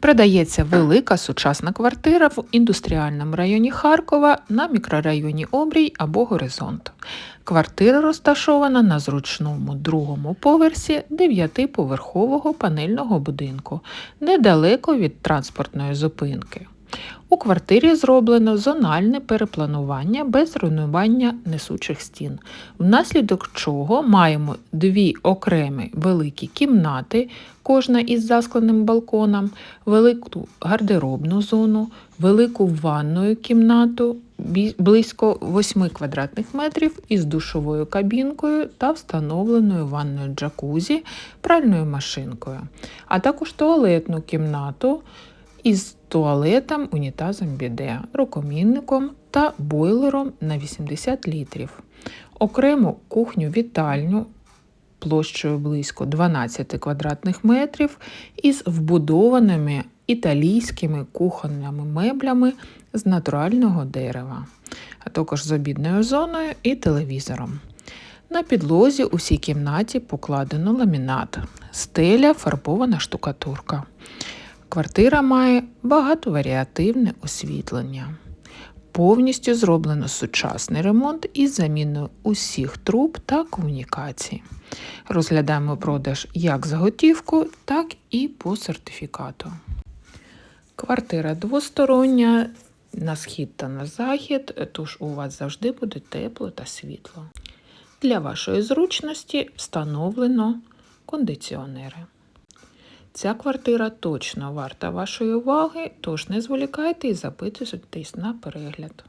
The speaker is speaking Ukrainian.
Продається велика сучасна квартира в індустріальному районі Харкова на мікрорайоні Обрій або Горизонт. Квартира розташована на зручному другому поверсі дев'ятиповерхового панельного будинку, недалеко від транспортної зупинки. У квартирі зроблено зональне перепланування без руйнування несучих стін, внаслідок чого маємо дві окремі великі кімнати, кожна із заскленим балконом, велику гардеробну зону, велику ванною кімнату близько 8 квадратних метрів із душовою кабінкою та встановленою ванною джакузі, пральною машинкою, а також туалетну кімнату із туалетом, унітазом біде, рукомінником та бойлером на 80 літрів. Окрему кухню-вітальню площею близько 12 квадратних метрів із вбудованими італійськими кухонними меблями з натурального дерева, а також з обідною зоною і телевізором. На підлозі у всій кімнаті покладено ламінат, стеля фарбована штукатурка. Квартира має багатоваріативне освітлення. Повністю зроблено сучасний ремонт із заміною усіх труб та комунікацій. Розглядаємо продаж як за готівку, так і по сертифікату. Квартира двостороння на схід та на захід, тож у вас завжди буде тепло та світло. Для вашої зручності встановлено кондиціонери. Ця квартира точно варта вашої уваги, тож не зволікайте і записуйтесь на перегляд.